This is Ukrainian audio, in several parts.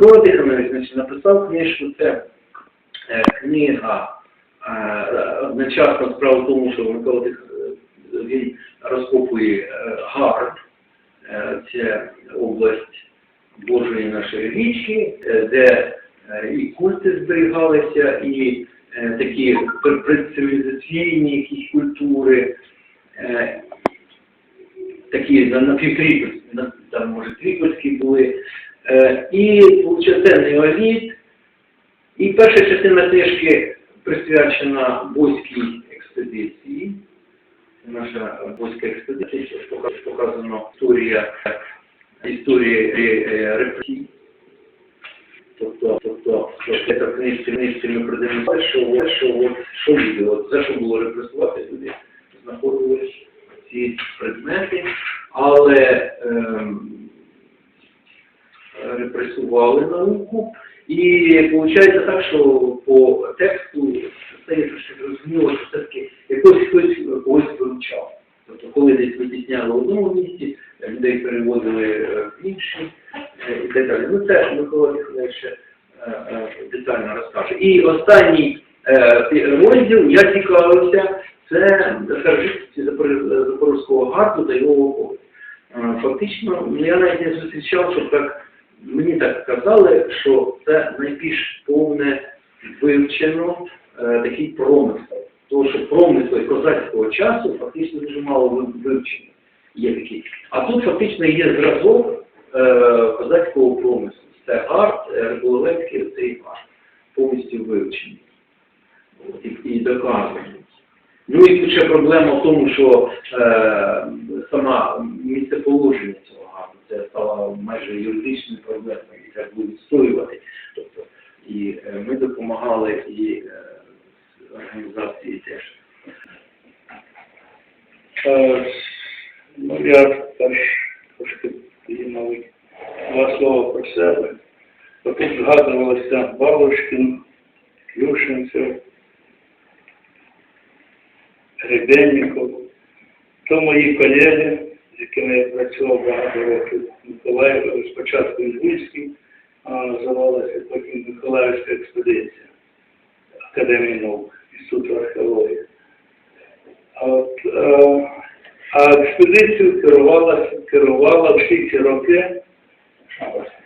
Микола Тихонович значить, написав книжку, це е, книга е, одночасно справа в тому, що Микола Тих... е, він розкопує е, Гард, е, це область Божої нашої річки, е, де е, і культи зберігалися, і е, такі пр- предцивілізаційні якісь культури, е, такі на- напівтрипольські, на- там може трипольські були, і це неоліт. І перша частина книжки присвячена Бойській експедиції. Наша Бойська експедиція, що пока- показано історія, історія е, репресій. Тобто, тобто, що це книжці, книжці ми продемонстрували, що, що, що от за що було репресувати люди, знаходились ці предмети, але ем, репресували науку. І виходить так, що по тексту стає трошки зрозуміло, що все-таки якось хтось когось вивчав. Тобто, коли десь витісняли в одному місці, людей переводили е, в інші е, і так далі. Ну це Микола ще е, детально розкаже. І останній розділ я цікавився, це Запор- Запорозького гарту та його околиць. Фактично, ну, я навіть не зустрічав, щоб так мені так казали, що це найбільш повне вивчено е, такий промисел. Тому що промисли козацького часу фактично дуже мало ви- вивчено. Є такі. А тут фактично є зразок е, козацького промислу. Це арт, е, Риболовецький цей арт, повністю вивчений. І, і доказаний. Ну і ще проблема в тому, що е, сама місцеположення цього це стало майже юридичною проблемою, треба було відстоювати. Тобто, і е, ми допомагали і е, організації теж. Е, Ну, я теж трошки підіймав два слова про себе. Тут згадувалося Бабушкін, Клюшинцев, Гребенников. То мої колеги, з якими я працював багато років, Миколаїв, спочатку Львівський, називалася потім Миколаївська експедиція Академії наук, Інституту археології. А от е, а експедицію керувала, керувала всі ці роки,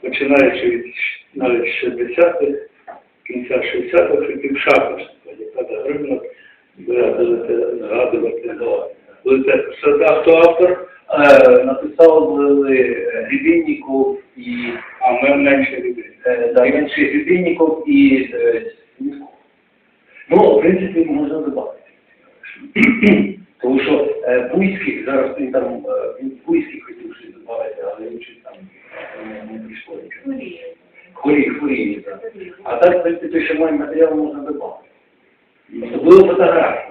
починаючи від навіть 60-х, кінця 60-х років Шапошникова, яка будете згадувати. Будете хто автор? Е, Написали Гребенников і А ми менше людей. е, да, інший Гребенников і е, Смітков. Ну, в принципі, можна додати. Тому що е, Буйських, зараз він там, е, він Буйських хотів щось додати, але він щось там е, не пішло нічого. Хворі, хворі, так. А так, в принципі, ще мой матеріал можна додати. Особливо фотографії.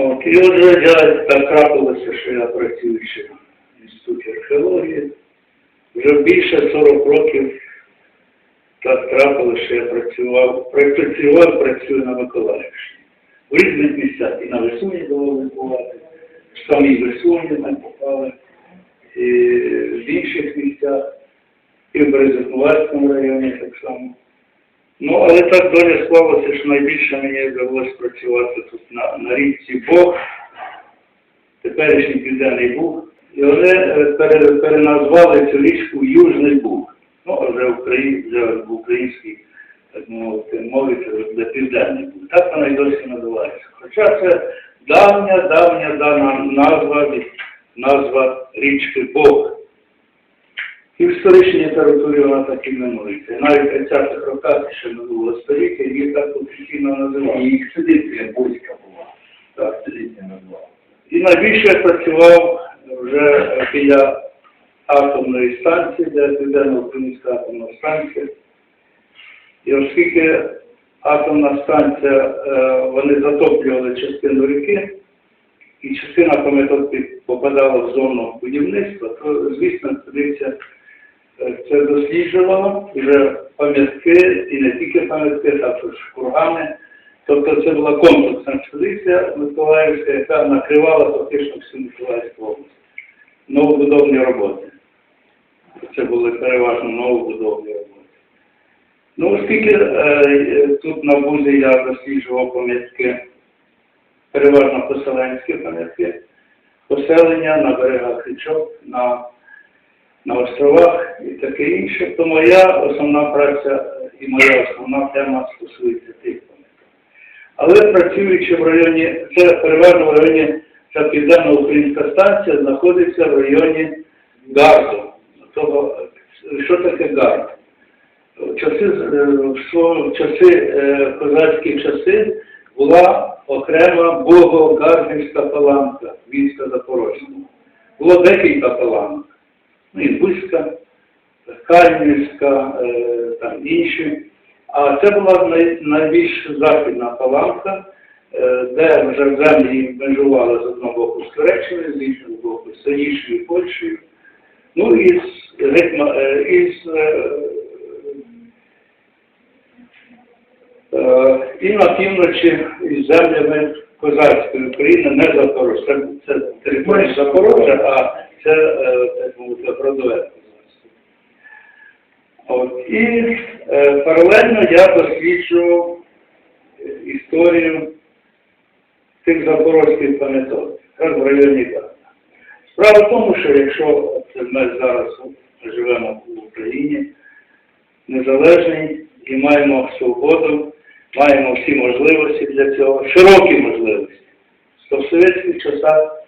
От, і отже, я так трапилося, що я працюю ще в інституті археології. Вже більше 40 років так трапилося, що я працював, працював, працюю на Миколаївщині. В різних місцях і на Весуні довелося бувати, в самій Весуні ми попали, і в інших місцях, і в Березихнувальському районі так само. Ну, але так доля склалася, що найбільше мені вдалося працювати тут на, на річці Бог, теперішній Південний Буг. І вони е, пере, переназвали цю річку Южний Буг. Ну, вже в Україні, вже в українській, так мовити, мові це Південний Буг. Так вона й досі називається. Хоча це давня, давня дана назва, назва річки Бог. І в історичній літературі вона так і іменується. І навіть в 30-х роках ще минулого століття її так офіційно називали. І експедиція Буйська була. Так. Експедиція назвала. І найбільше працював вже біля атомної станції, де Південно-Українська атомна станція. І оскільки атомна станція, е, вони затоплювали частину ріки, і частина пам'яток попадала в зону будівництва, то, звісно, е, це досліджувала вже пам'ятки, і не тільки пам'ятки, також кургани. Тобто це була комплексна експедиція Миколаївська, яка накривала фактично всю Миколаївську область. новобудовні роботи. Це були переважно новобудовні роботи. Ну, оскільки е, тут на Бузі я досліджував пам'ятки, переважно поселенські пам'ятки, поселення на берегах річок, на, на островах і таке інше, то моя основна праця і моя основна тема стосується тих пам'яток. Але працюючи в районі, це переважно в районі, ця південно-українська станція знаходиться в районі Гарду. Того, що таке Гард? В часи, е, в часи, е, козацькі часи була окрема Богогардівська паланка війська Запорозького. Було декілька паланок. Ну, Інбузька, Кальмівська, е, там інші. А це була най, найбільш західна паланка, е, де вже землі межували з одного боку з Туреччиною, з іншого боку з Сонішою Польщею. Ну і з, Гетьма- е, і Е, і на півночі із землями козацької України, не Запорожжя. Це, територія Запорожжя, а це, так мовити, родове. От, і е, паралельно я досліджував е, історію тих запорозьких пам'яток, в районі Карна. Справа в тому, що якщо це ми зараз живемо в Україні, незалежний і маємо свободу, маємо всі можливості для цього, широкі можливості. То в совєтських часах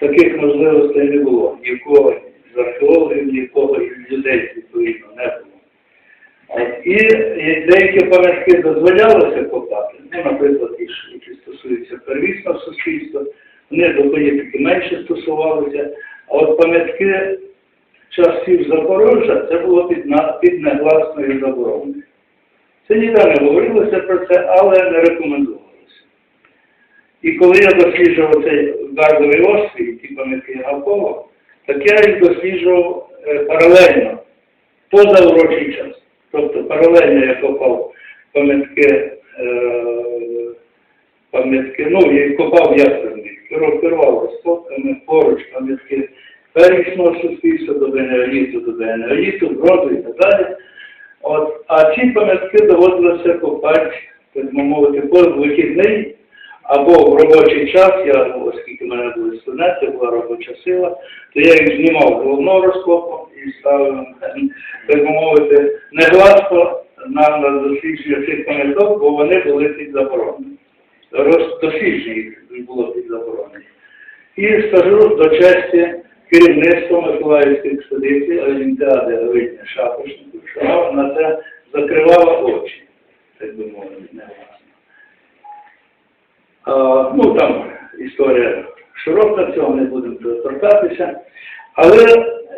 таких можливостей не було. Ні в кого з археологів, ні в кого із людей, відповідно, не було. І, деякі пам'ятки дозволялося копати, ну, наприклад, які стосуються первісного суспільства, вони до політики менше стосувалися, а от пам'ятки часів Запорожжя це було під, під негласною забороною. Це ніде не говорилося про це, але не рекомендувалося. І коли я досліджував цей гардовий острів, ті пам'ятки навколо, так я їх досліджував е, паралельно, поза урочий час. Тобто паралельно я копав пам'ятки, е, пам'ятки, ну, і копав ястерник, керував розкопками, поруч пам'ятки первісного суспільства до енеоліту, до енеоліту, броду і так далі. От, а ці пам'ятки доводилося копати, так би мовити, поза вихідний або в робочий час, я, оскільки в мене були студенти, була робоча сила, то я їх знімав головного розкопу і ставив, так би мовити, негласно на, на дослідження цих пам'яток, бо вони були під забороною. Дослідження їх було під забороною. І скажу до честі керівництва Миколаївської експедиції Олімпіади Гавритня Шапошнику, що вона на це закривала очі, так би мовити, не власне. Ну там історія широка, цього не будемо торкатися. Але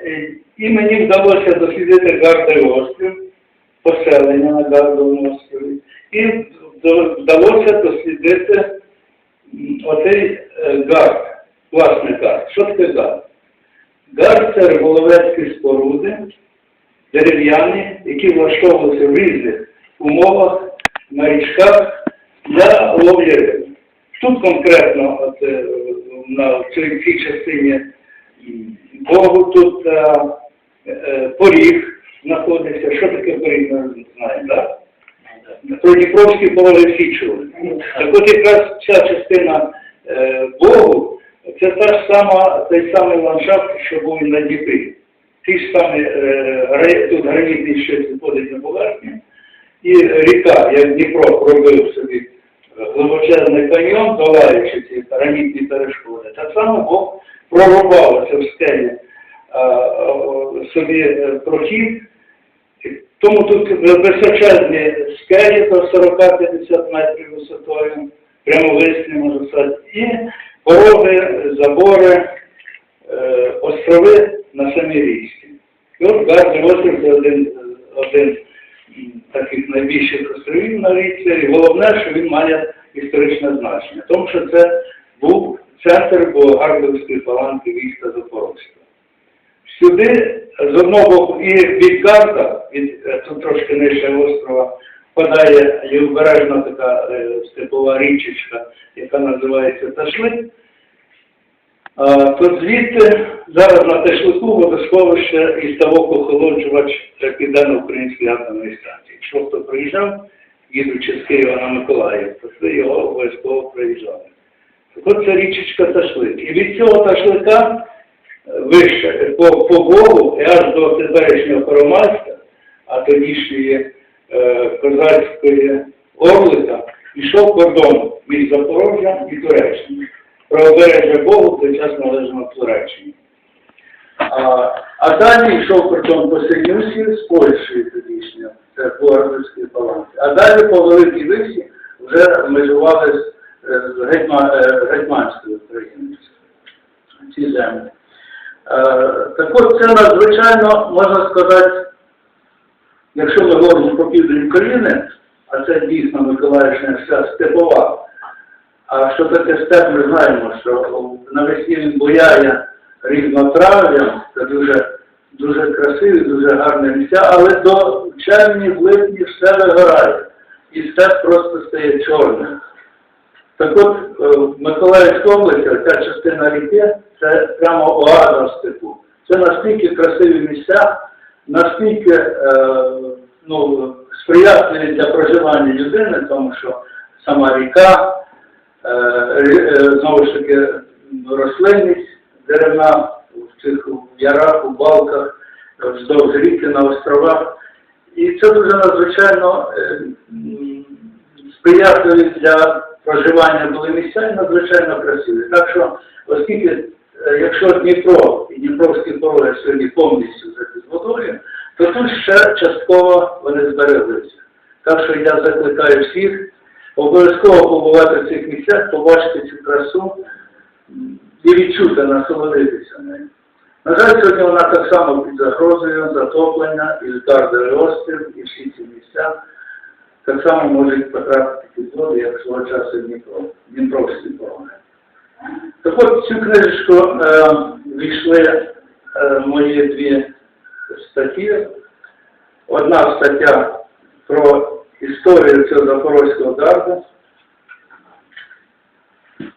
е, і мені вдалося дослідити Гардовий острів, поселення на Гардовому острові, і вдалося дослідити оцей е, гард, власне гард. Що таке гард? Гард це риболовецькі споруди, дерев'яні, які влаштовувалися в різних умовах на річках для ловлі риби. Тут конкретно от, е, на цій, частині Богу тут е, е, поріг знаходиться. Що таке поріг, ми знаємо, так? Про Дніпровські пороги всі. Так от якраз ця частина е, Богу, це та ж сама, той самий ландшафт, що був на Дніпрі. Ті ж самі е, тут гранітний щит виходить на поверхню, і ріка, як Дніпро пробив собі е, глибочезний каньйон, долаючи ці гранітні перешкоди. Так само Бог прорубав в стелі е, е, собі е, прохід, тому тут височезні скелі до 40-50 метрів висотою, прямовисні, можна сказати, і пороги, забори, е, острови на самій. І от Гарний острів це один, один м, таких найбільших островів на річці, і головне, що він має історичне значення, тому що це був центр Богардовської паланки війська Запорозького. Сюди з одного боку і від від е, тут трошки нижче острова, впадає лівобережна така е, степова річечка, яка називається Ташлик. То звідти Зараз на Тешлику водосховище і ставок охолоджувач для Південно-Української атомної станції. Якщо хто приїжджав, їдучи з Києва на Миколаїв, то ви його обов'язково приїжджали. Так от це річечка Ташлик. І від цього Ташлика е, вище, по, по Богу, і аж до теперішнього Первомайська, а тодішньої козацької Орлика, йшов кордон між Запорожжям і Туреччиною. Правобережжя Богу в той час належало Туреччині. А, а далі йшов кордон по Синюсі з Польщею тодішньою, це Городський баланс. А далі по Великій Висі вже межували з, е, е, Гетьманською Україною ці землі. Е, так от це надзвичайно, можна сказати, якщо ми говоримо південь України, а це дійсно Миколаївщина вся степова, а що таке степ, ми знаємо, що навесні він буяє різнотрав'ям, це дуже, дуже красиві, дуже гарні місця, але до червні, в липні все вигорає. І степ просто стає чорним. Так от, е, в Миколаївській області, ця частина ріки, це прямо оаза степу. Це настільки красиві місця, настільки е, ну, сприятливі для проживання людини, тому що сама ріка, е, е, знову ж таки, рослинність, деревна в цих ярах, у балках, вздовж ріки, на островах. І це дуже надзвичайно е, сприятливі для проживання були місця і надзвичайно красиві. Так що, оскільки, якщо Дніпро і Дніпровські пороги сьогодні повністю закриті водою, тут ще частково вони збереглися. Так що я закликаю всіх обов'язково побувати в цих місцях, побачити цю красу і відчути, насолодитися нею. На жаль, сьогодні вона так само під загрозою затоплення, і Львів острів, і всі ці місця так само можуть потрапити під воду, як свого часу Дніпро, Дніпровські пороги. Так от цю книжечку е, війшли е, мої дві статті. Одна стаття про історію цього Запорозького дарду,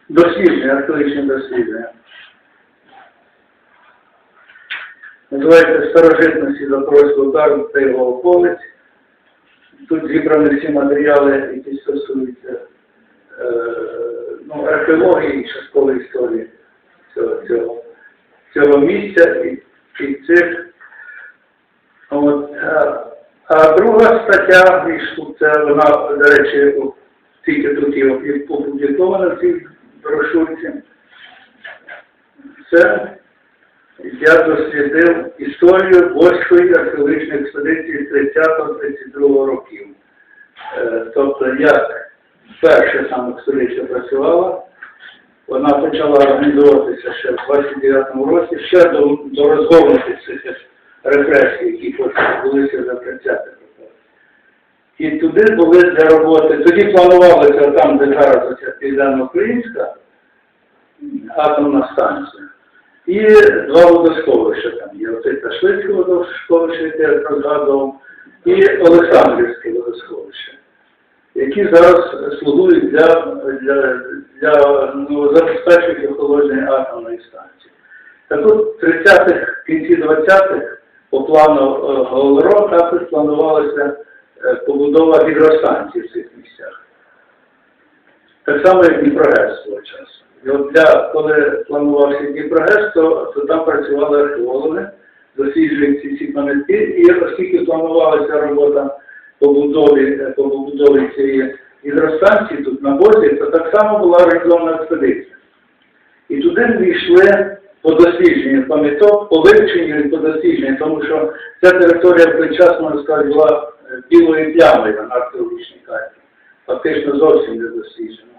дослідження, археологічне дослідження. Називається Старожитності Запорозького дарду та його околиць. Тут зібрані всі матеріали, які стосуються е, ну, археології і часткової історії цього, цього, цього місця і, і цих. От, е, а друга стаття, це вона, до речі, тільки тут і опублікована в цій брошурці. Це я дослідив історію Борської археологічної експедиції 30-32 років. Е, Тобто, як перша саме експедиція працювала, вона почала організовуватися ще в 29-му році, ще до, до розгорнутих цих репресій, які потім відбулися за 30-х років. І туди були для роботи, тоді планувалося там, де зараз південно-українська атомна станція. І два водосховища там є. Оце Ташлицьке водосховище, яке я розгадував, і Олександрівське водосховище, які зараз слугують для, для, для ну, забезпечують охолодження атомної станції. Так от 30-х, кінці 20-х, по плану е, ГОЛРО також планувалася е, побудова гідростанції в цих місцях. Так само, як Дніпрогес свого часу. І от для, коли планувався Дніпрогес, то, то там працювали археологи, досліджують ці всі пам'ятки, і оскільки планувалася робота побудові, е, по побудові цієї гідростанції тут на бозі, то так само була організована експедиція. І туди війшли по дослідженню пам'яток, по вивченню і по дослідженню, тому що ця територія в той час, можна сказати, була білою плямою на археологічній карті. Фактично зовсім не досліджена.